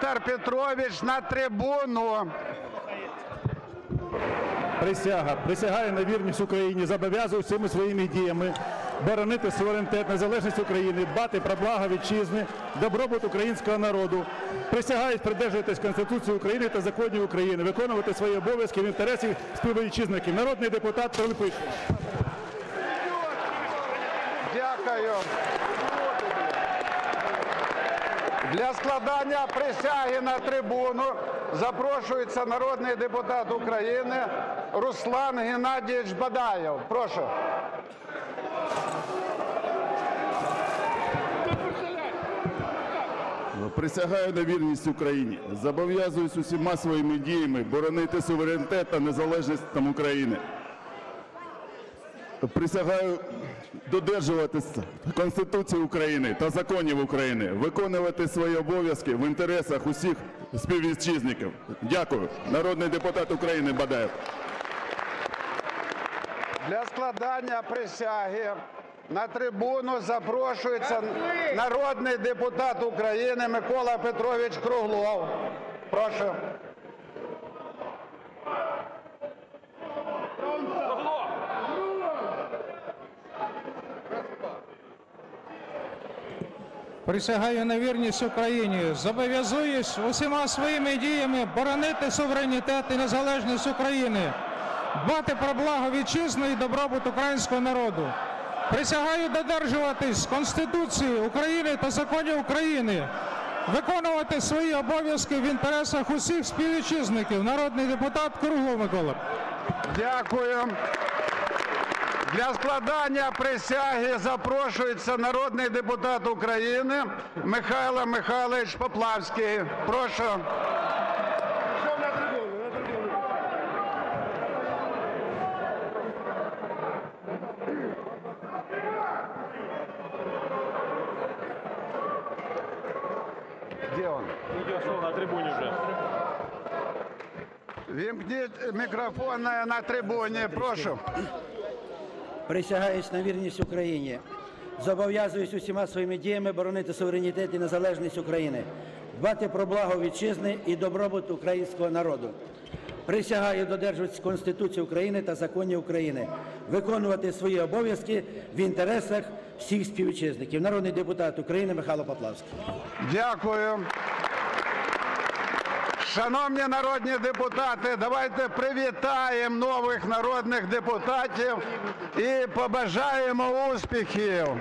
Віктор Петрович на трибуну. Присяга. Присягаю на вірність Україні, зобов'язую всіми своїми діями боронити суверенітет, незалежність України, дбати про благо вітчизни, добробут українського народу. Присягаюсь придержуватись Конституції України та законів України, виконувати свої обов'язки в інтересі співвітчизників. Народний депутат Пилипишин. Дякую. Для складання присяги на трибуну запрошується народний депутат України Руслан Геннадійович Бадаєв. Прошу. Присягаю на вірність Україні. Зобов'язуюсь усіма своїми діями боронити суверенітет та незалежність там України. Присягаю додержуватися Конституції України та законів України, виконувати свої обов'язки в інтересах усіх співвітчизників. Дякую. Народний депутат України Бадаєв. Для складання присяги на трибуну запрошується народний депутат України Микола Петрович Круглов. Прошу. Присягаю на вірність Україні. Зобов'язуюсь усіма своїми діями боронити суверенітет і незалежність України, дбати про благо вітчизни і добробут українського народу. Присягаю додержуватись Конституції України та законів України, виконувати свої обов'язки в інтересах усіх співвітчизників. Народний депутат Круглов Микола. Дякую. Для складання присяги запрошується народний депутат України Михайло Михайлович Поплавський. Прошу. Де он? на. Вімкніть мікрофон на на трибуні. Прошу. Присягаюсь на вірність Україні. Зобов'язуюсь усіма своїми діями боронити суверенітет і незалежність України, дбати про благо вітчизни і добробут українського народу. Присягаю додержуватися Конституції України та законів України, виконувати свої обов'язки в інтересах всіх співвітчизників. Народний депутат України Михайло Поплавський. Дякую. Шановні народні депутати, давайте привітаємо нових народних депутатів і побажаємо успіхів.